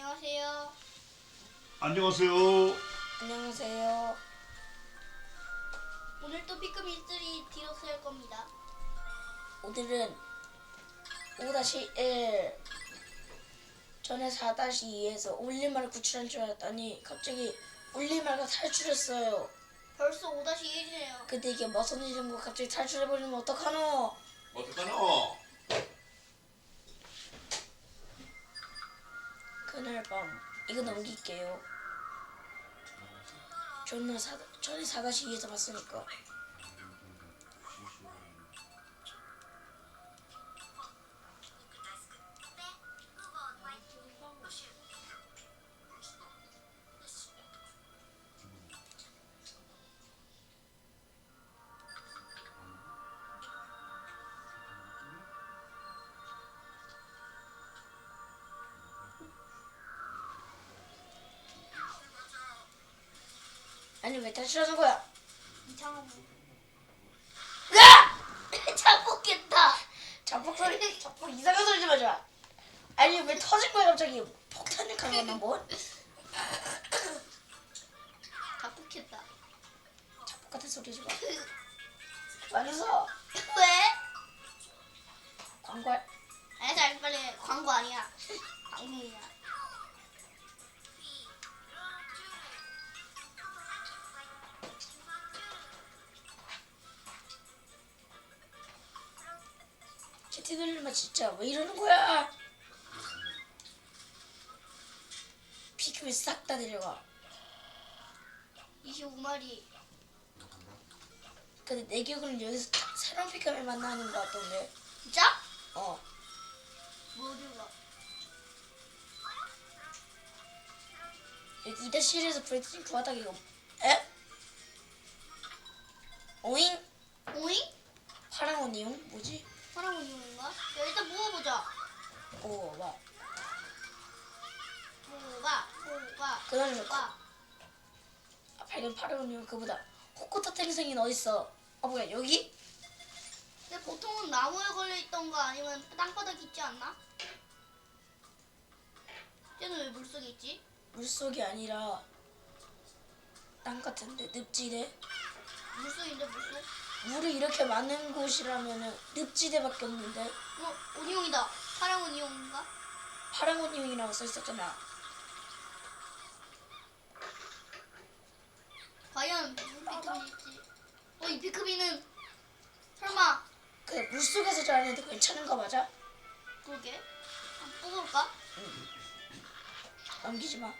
안녕하세요. 안녕하세요. 안녕하세요. 오늘 또 피크미스들이 디럭스 할 겁니다. 오늘은 5-1 전에 4-2에서 올리마를 구출한 줄 알았더니 갑자기 올리마가 탈출했어요. 벌써 5-1이네요. 근데 이게 무슨 일인 거 갑자기 탈출해버리면 어떡하노? 어떡하노? 그날 밤 이거 넘길게요. 전에 4, 전에 4-2에서 봤으니까 아니 왜 탈출하는 거야? 이상한 분. 으아! 자폭했다. 자폭 소리, 자폭 이상한 소리 좀 하지 마. 아니 왜 터진 거야 갑자기? 폭탄을 강했나 뭐? 자폭했다. 자폭 같은 소리 좀 마. 말해서 왜? 광고 알았어, 알았어, 빨리. 광고 아니야. 방송이야. 진짜 왜 이러는 거야? 피크미 싹다 데려가. 25마리. 근데 내 기억으로는 여기서 새로운 피크미 만나는 거 같던데. 진짜? 어. 뭐 어디가? 여기 이다실에서 브레이킹 좋아하다가 이거 에? 오잉? 모가. 아, 발견 파랑 언니용 그보다 호코타 탱생이는 어딨어? 아 뭐야 여기? 근데 보통은 나무에 걸려 있던 거 아니면 땅바닥 있지 않나? 쟤는 왜 물속에 있지? 물속이 아니라 땅 같은데 늪지대? 물속인데 물속? 물이 이렇게 많은 곳이라면은 늪지대밖에 없는데 어, 온이용이다. 파랑 온이용인가? 파랑 언니용이라고 써있었잖아. 과연 무슨 피크미일지. 어, 이 피크미는 설마 그 물속에서 자라는데 괜찮은 거 맞아? 그러게? 한번 뽑아볼까? 넘기지 마.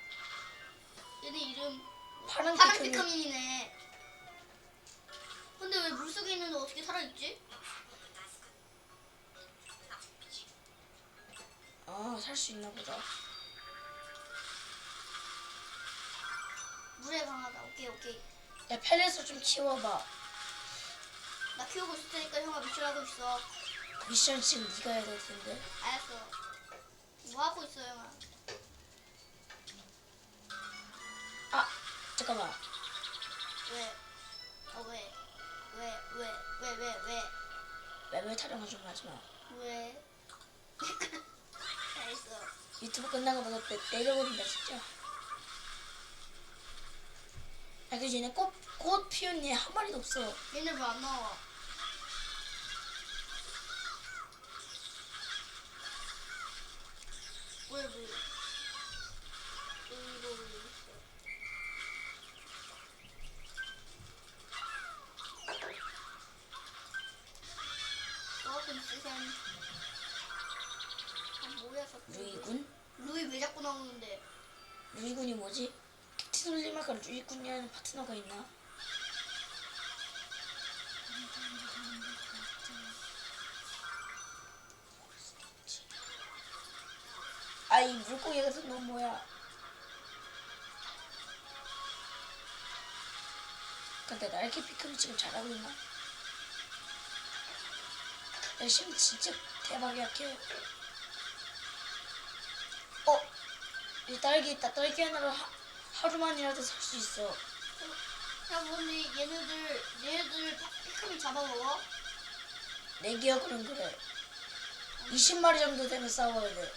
얘네 이름 피크미. 피크민이네. 근데 왜 물속에 있는데 어떻게 살아있지? 아, 살 수 있나 보다. 물에 강하다. 오케이 오케이. 야, 펠렛을 좀 키워봐. 나 키우고 있을 테니까 형아 미출하고 있어. 미션 지금 네가 해야 될 텐데. 알았어. 뭐 하고 있어 형아? 아, 잠깐만. 왜? 어 왜? 왜? 왜? 왜? 왜? 왜? 레벨 타령을 좀 하지 마. 왜? 알았어. 유튜브 끝나고 나서 내, 내려버린다 진짜. 야, 그 얘네 꽃, 꽃 피운 얘한 마리도 없어. 얘네 왜 안 나와? 물고기 같은 건 뭐야? 근데 날개 피크미 지금 잘하고 있나? 열심히 진짜 대박이야 걔. 어? 이 딸기 있다. 딸기 하나로 하, 하루만이라도 살 수 있어. 야 근데 얘네들 얘네들 피크미 잡아먹어? 내 기억으로는 그래. 20마리 정도 되면 싸워야 돼.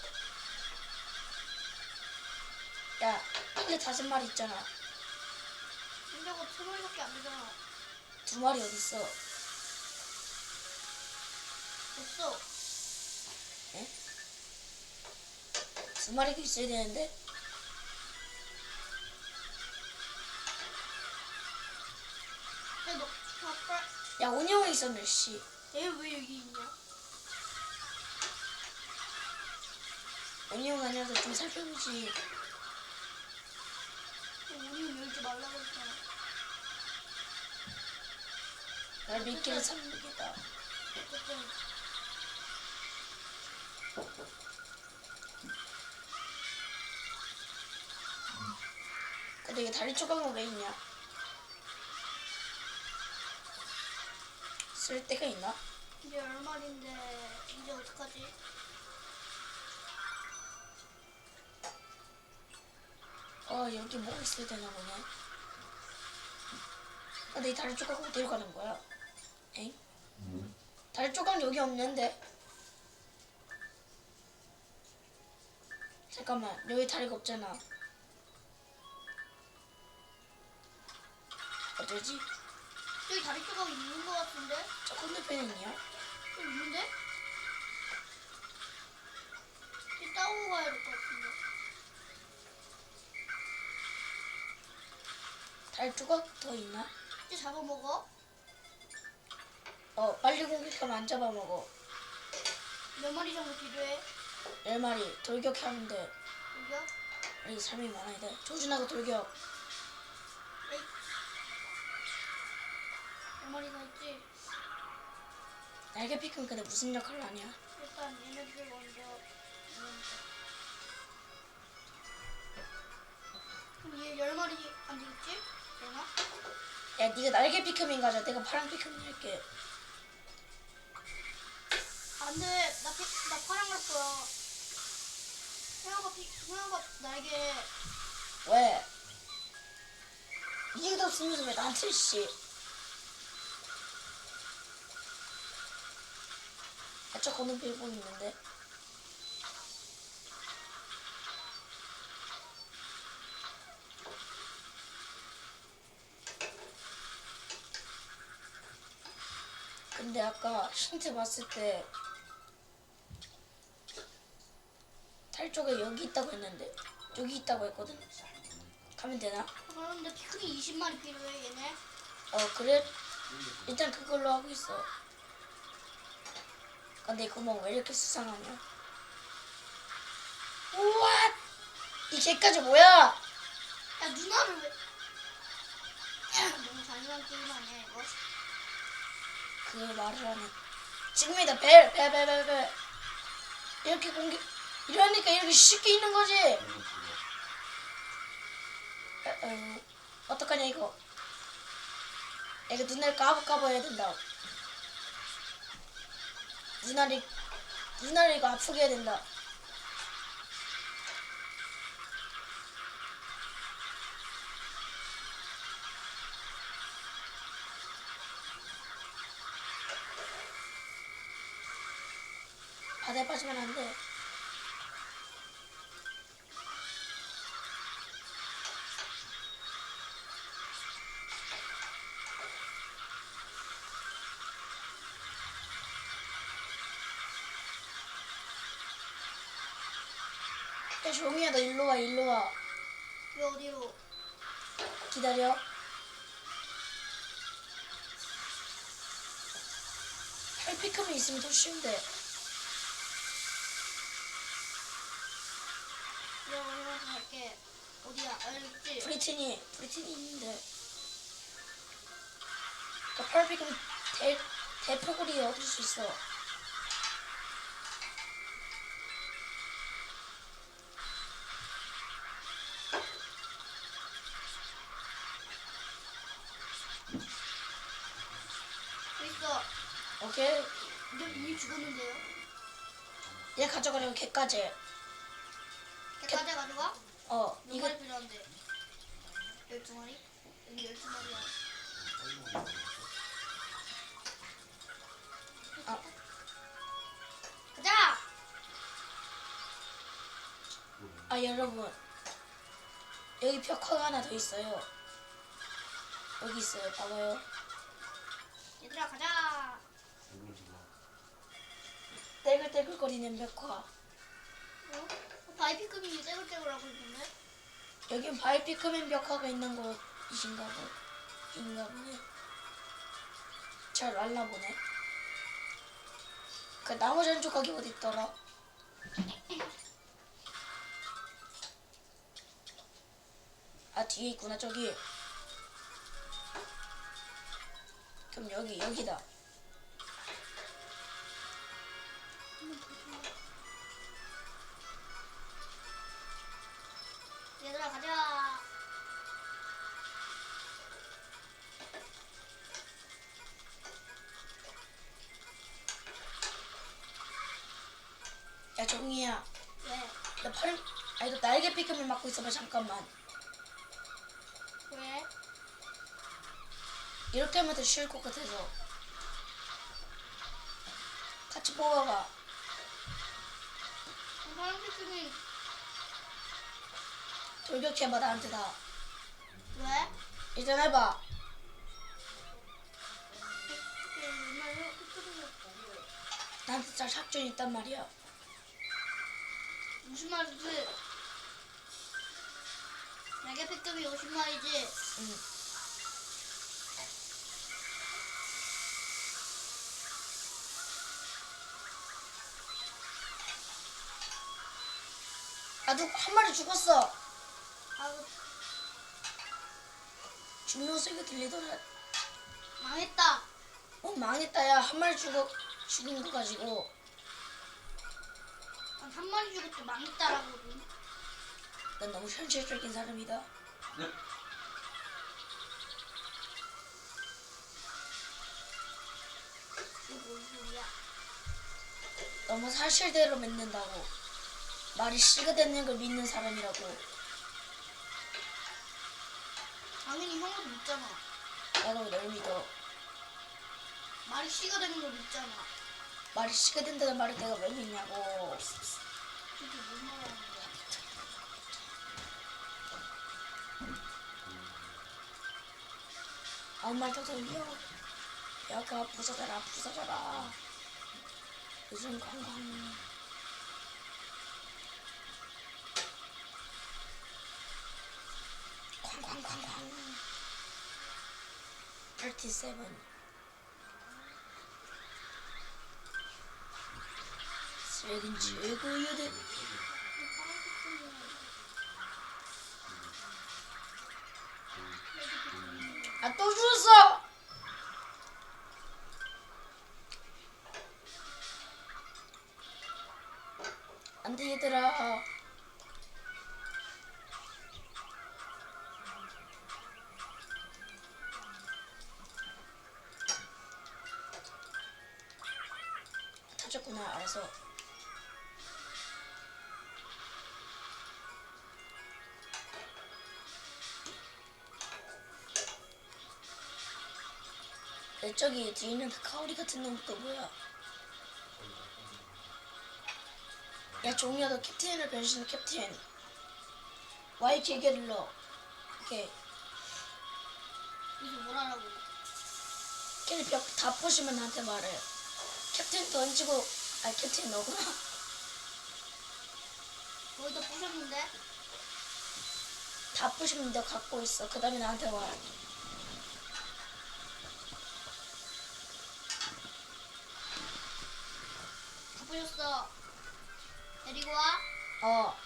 야, 근데 다섯 마리 있잖아. 근데가 세 마리밖에 안 되잖아. 두 마리 어딨어? 없어. 두 마리가 있어야 되는데? 야, 너, 아빠, 야, 온영이 있었네, 씨. 얘왜 여기 있냐? 온영 아니어서 좀 살펴보지. 우리 열지 말라고 했잖아. 날 믿기는 삼육이다. 어쨌든, 근데 이게 다리 조각은 왜 있냐? 쓸 데가 있나? 이제 열 마리인데, 이제 어떡하지? 어, 여기 뭐가 있어야 되나 보네. 근데 이 다리 조각 어디로 가는 거야? 엥? 다리 조각 여기 없는데? 잠깐만, 여기 다리가 없잖아. 어쩌지? 여기 다리 조각 있는 거 같은데? 저 건너편에 있냐? 좀 있는데? 이제 따고 가야 될것 같은 데. 다리 조각 더 있나? 이제 잡아먹어? 어, 빨리 공격하면 안 잡아먹어. 몇 마리 정도 필요해? 열 마리 돌격하면 돼. 여기야? 우리 삶이 많아야 돼. 조준하고 돌격. 몇 마리나 있지? 날개 피크는 근데 무슨 역할을 하냐? 일단 얘네들 먼저. 그럼 얘 열 마리 안 되겠지? 야, 네가 날개 피크민 가자. 내가 파랑 피크민 할게. 안 돼. 나, 피, 나 파랑 갈 거야. 형아가 피, 형아가 날개. 왜? 이유도 없으면서 왜 나한테 씨? 야, 저 건너 빌고 있는데. 근데 아까 힌트 봤을 때 탈 쪽에 여기 있다고 했는데 여기 있다고 했거든. 가면 되나? 그런데 피크닉 20마리 필요해, 얘네. 어 그래 일단 그걸로 하고 있어 근데 이 구멍 왜 이렇게 수상하냐 우와 이 개까지 뭐야 야, 누나를 왜. 너무 잔인한 게임 아니야, 이거? 그 말을 하네 지금이다. 벨 벨 벨 벨 벨. 이렇게 공격 이러니까 이렇게 쉽게 있는 거지. 에, 에, 어떡하냐 이거. 이거 눈알 까부 까부 해야 된다. 눈알이 눈알이 이거 아프게 해야 된다 빠지면 안 돼. 야, 조용히 해. 너 일로 와, 일로 와. 왜 어디로? 기다려. 헬피크만 있으면 더 쉬운데. 내가 어디로 갈게. 어디야? 있지? 브리트니, 브리트니 있는데. 그러니까 펄피크는 대, 대포구리 얻을 수 있어. 있어. 오케이. 근데 이미 죽었는데요? 얘 가져가려고 걔까지. 걔까지 가져가? 어, 몇 이거 마리 필요한데? 12마리? 여기 12마리야. 아. 가자! 아 여러분 여기 벽화가 하나 더 있어요. 여기 있어요. 봐봐요. 얘들아 가자. 떼글떼글거리는 벽화. 어? 어, 바이피크민이 떼글떼글하고 있는데? 여긴 바이피크맨 벽화가 있는 곳이신가 보. 인가 보네. 잘 알아보네. 그 나머지 한쪽 거기 어디 있더라? 아 뒤에 있구나 저기. 그럼 여기 여기다. 얘들아 가자. 야 종이야. 왜? 나 팔, 아 이거 날개 피크맨 맡고 있어봐 잠깐만. 왜? 이렇게 하면 더 쉬울 것 같아서. 같이 뽑아봐. 어, 바이피크민 돌격해봐 나한테 다. 왜? 일단 해봐. 나한테 진짜 작전이 있단 말이야. 무슨 말이지? 날개 오신 말이지? 응. 나도 한 마리 죽었어. 아 죽는 소리가 들리더라. 망했다. 어 망했다 야한 마리 죽어 죽인 거 가지고 아, 한 마리 죽었지 망했다라고. 난 너무 현실적인 사람이다. 이게 뭔 소리야? 너무 사실대로 믿는다고. 말이 씨가 되는 걸 믿는 사람이라고. 당연히 형도 믿잖아. 나도 널 믿어. 말이 씨가 되는 걸 믿잖아. 말이 씨가 된다는 말을 내가 왜 믿냐고. 이게 뭔 말하는 거야? 아무 말더 들려. 야가 부서져라 부서져라. 요즘 관광. 쾅쾅쾅쾅. 37. 쓰레긴 최고여든. 아 알아서. 내 저기 뒤에 있는 그 카오리 같은 놈또 뭐야? 야 종이야 너 캡틴으로 변신 캡틴 Y 기계를 넣어 오케이 이게 뭐라고? 걔네 벽다 부시면 나한테 말해 캡틴 던지고 아 캡틴 너구나 거기다 부셨는데? 다 부시면 너 갖고 있어 그 다음에 나한테 와 다 부셨어. 데리고 와. 어,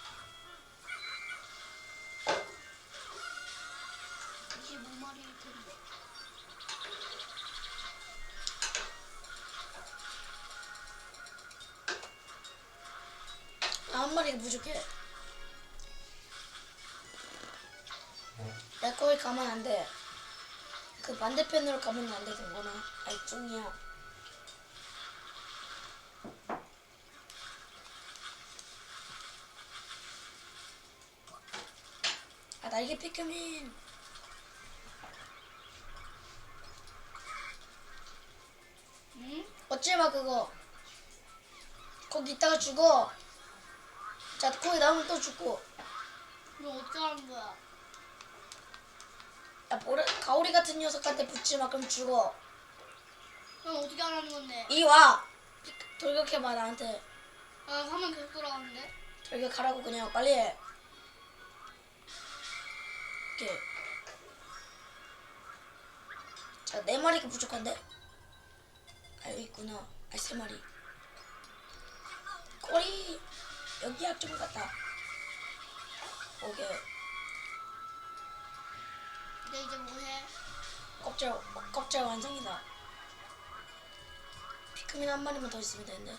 한 마리가 부족해. 내 거기 가면 안 돼 그 반대편으로 가면 안 되는 거나? 아이 종이야. 아 날개 피크민. 응? 어찌 봐 그거? 거기 있다가 죽어 자 거기 나오면 또 죽고. 어떻게 하는 거야? 야 모래 가오리 같은 녀석한테 붙지 마. 그럼 죽어. 그럼 어떻게 하라는 건데? 이 와. 돌격해봐 나한테. 아, 화면 계속 돌아가는데? 돌격하라고 그냥 빨리 해. 이렇게 자 네 마리가 부족한데? 아 여기 있구나. 아 세 마리. 꼬리 여기 약좀 같다 오케이 근데 이제 뭐해? 껍질 껍질 완성이다. 피크민 한 마리만 더 있으면 되는데.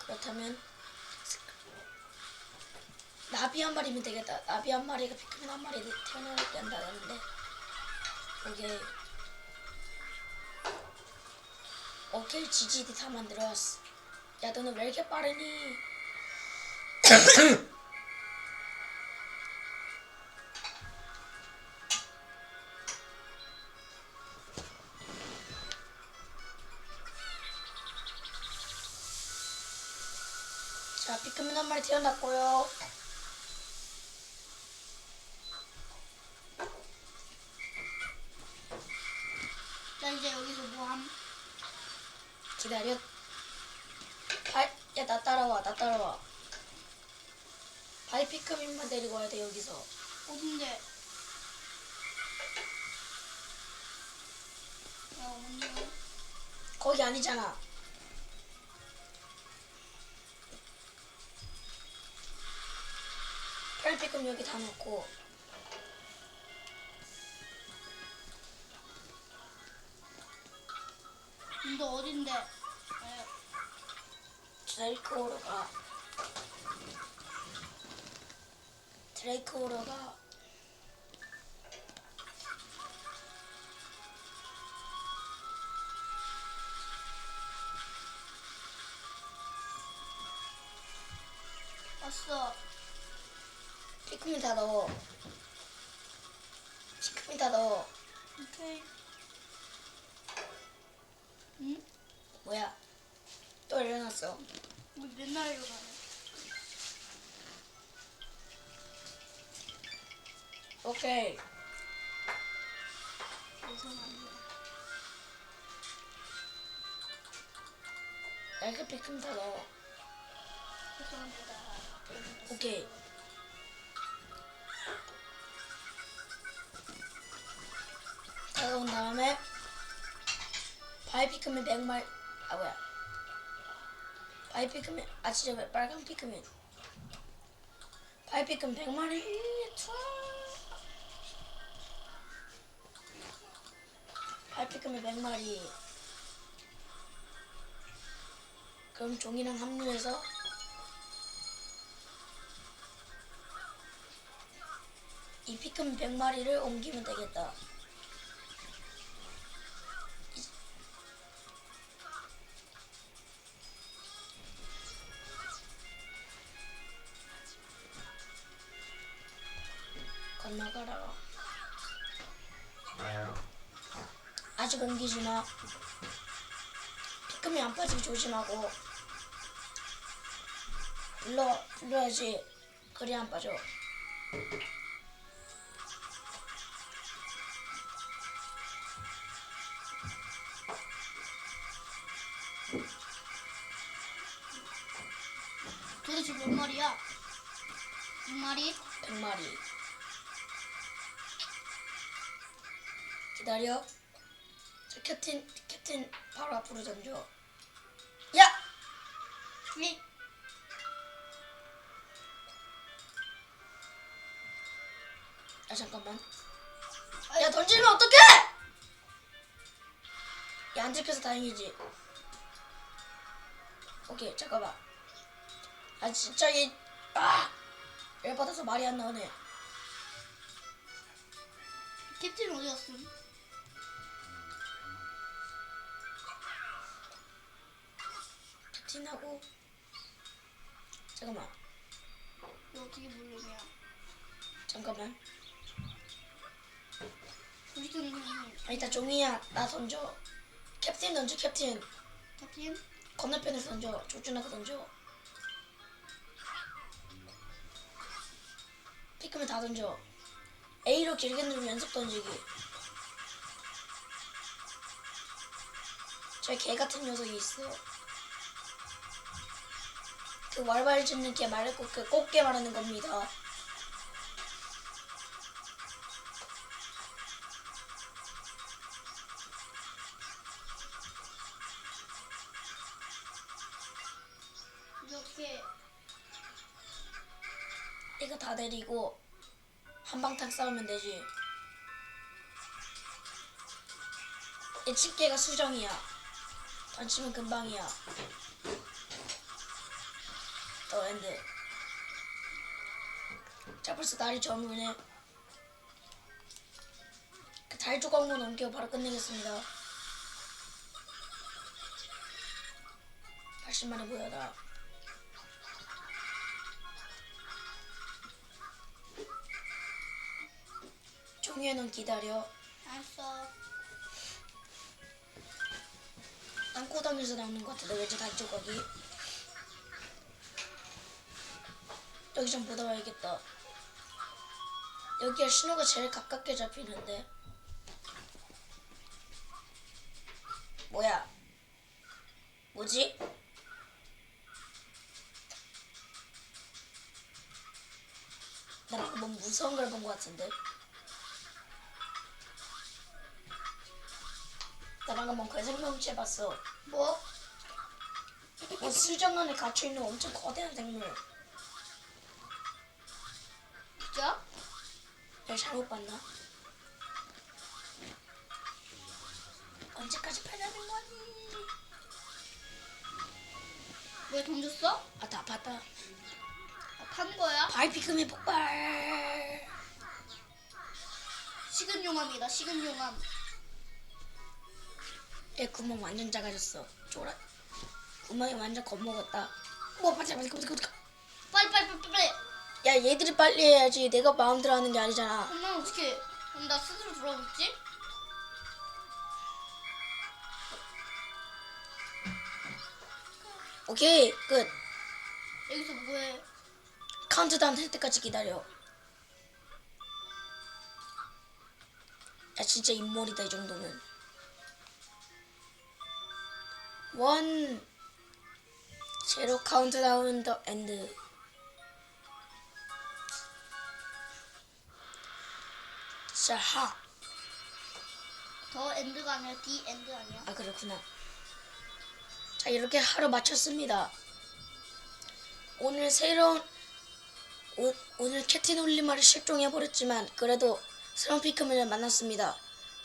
그렇다면 나비 한 마리면 되겠다. 나비 한 마리가 피크민 한 마리 태어나게 된다는데. 오 오케이 GGD 다 만들었어. 야 너는 왜 이렇게 빠르니? 자, 피크민 한 마리 태어났고요. 나 이제 여기서 뭐함? 기다려. 발, 야, 나 따라와, 나 따라와. 바이 피크민만 데리고 와야 돼, 여기서. 어딘데? 야, 언니. 거기 아니잖아. 피크민 여기 다 놓고. 너 어딘데? 에, 드레이크오로 가. 드레이크오로 가. 왔어. 피크민 다 넣어. 피크민 다 넣어. 오케이. 응? 뭐야? 또 일어났어. 우리 맨날 이거 가네. 오케이. 죄송합니다. 날개 피크민 다 넣어. 죄송합니다. 오케이. 다가온 다음에 바이 피크민 100말 아 뭐야 바이 피크민. 아 진짜 왜 빨간 피크민? 바이 피크민 100마리. 바이 피크민 100마리. 그럼 종이랑 합류해서? 이 피크민 100마리를 옮기면 되겠다. 조심하고. 불러, 불러야지. 그래야 안 빠져. 도대체 몇 마리야? 6마리? 100마리. 기다려. 저 캡틴, 캡틴 바로 앞으로 던져. 야! 네. 아, 잠깐만. 야, 던지면 어떡해! 야, 안 들켜서 다행이지. 오케이, 잠깐만. 아, 진짜 얘, 아! 열 받아서 말이 안 나오네. 캡틴 어디 갔음? 캡틴하고. 잠깐만. 여기 물음이야. 잠깐만. 우리 동생 아, 일단 종이야. 나 던져. 캡틴 던져. 캡틴. 캡틴? 건너편에서 던져. 조준아가 던져. 피크맨 다 던져. A로 길게 누르면 연속 던지기. 저 개 같은 녀석이 있어. 그 왈왈 짖는 개 말고 그 꽃게 말하는 겁니다. 이렇게 이거 다 내리고 한방탕 싸우면 되지. 이 집게가 수정이야. 던지면 금방이야. 더 엔드. 자 벌써 날이 저물네. 그달 조각만 넘겨 바로 끝내겠습니다. 80만에 보여라. 종이에는 기다려. 알았어. 땅고당에서 나오는 것 같은데 왠지 달 조각이. 여기 좀 보다 와야겠다. 여기가 신호가 제일 가깝게 잡히는데. 뭐야? 뭐지? 나 방금 뭐 무서운 걸 본 것 같은데. 나 방금 뭔 괴생명체 봤어. 뭐? 뭐 수정 안에 갇혀 있는 엄청 거대한 생물. 내가 잘못 봤나? 언제까지 팔려는 거니? 왜 던졌어? 아, 다 봤다. 아, 판 거야? 바이피크미 폭발. 식은 용암이다. 식은 용암. 얘 구멍 완전 작아졌어. 쪼라. 구멍이 완전 겁먹었다. 우와, 맞아, 맞아, 맞아, 맞아. 빨리 빨리 빨리 빨리. 야, 얘들이 빨리 해야지. 내가 마음대로 하는 게 아니잖아. 엄마 어떻게? 그럼 나 스스로 들어오겠지? 오케이, 끝. 여기서 뭐해? 카운트다운 될 때까지 기다려. 야 진짜 인물이다 이 정도면. 원 제로 카운트다운 더 엔드. 자 하. 더 엔드가 아니라 디 엔드 아니야? 아 그렇구나. 자 이렇게 하루 마쳤습니다. 오늘 새로운 오, 오늘 캐틴 올리마를 실종해 버렸지만 그래도 새로운 피크맨을 만났습니다.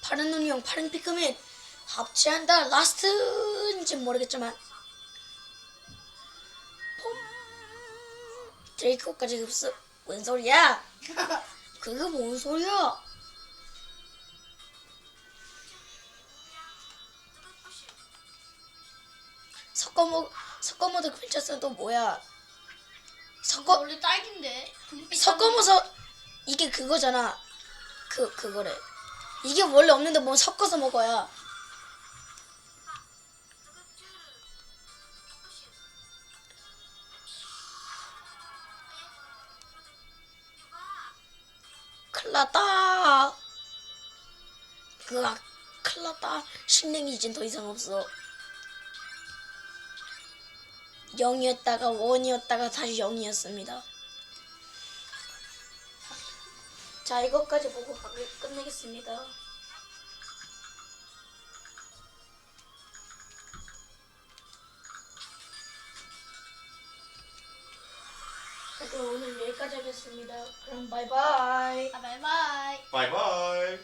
파란 눈이 형 파란 피크맨 합체한다 라스트인지 모르겠지만 폼 드레이크까지 흡수 뭔 소리야? 그거 뭔 소리야? 먹 섞어 먹도 괜찮어도 뭐야? 섞어 원래 딸기인데. 먹어서 이게 그거잖아. 그 그거래. 이게 원래 없는데 뭐 섞어서 먹어야. 큰일났다. 그아 큰일났다. 식냉이 이젠 더 이상 없어. 0이었다가 1이었다가 다시 0이었습니다. 자, 이것까지 보고 가- 끝내겠습니다. 자, 그럼 오늘 여기까지 하겠습니다. 그럼 바이바이. 아 바이바이. 바이바이.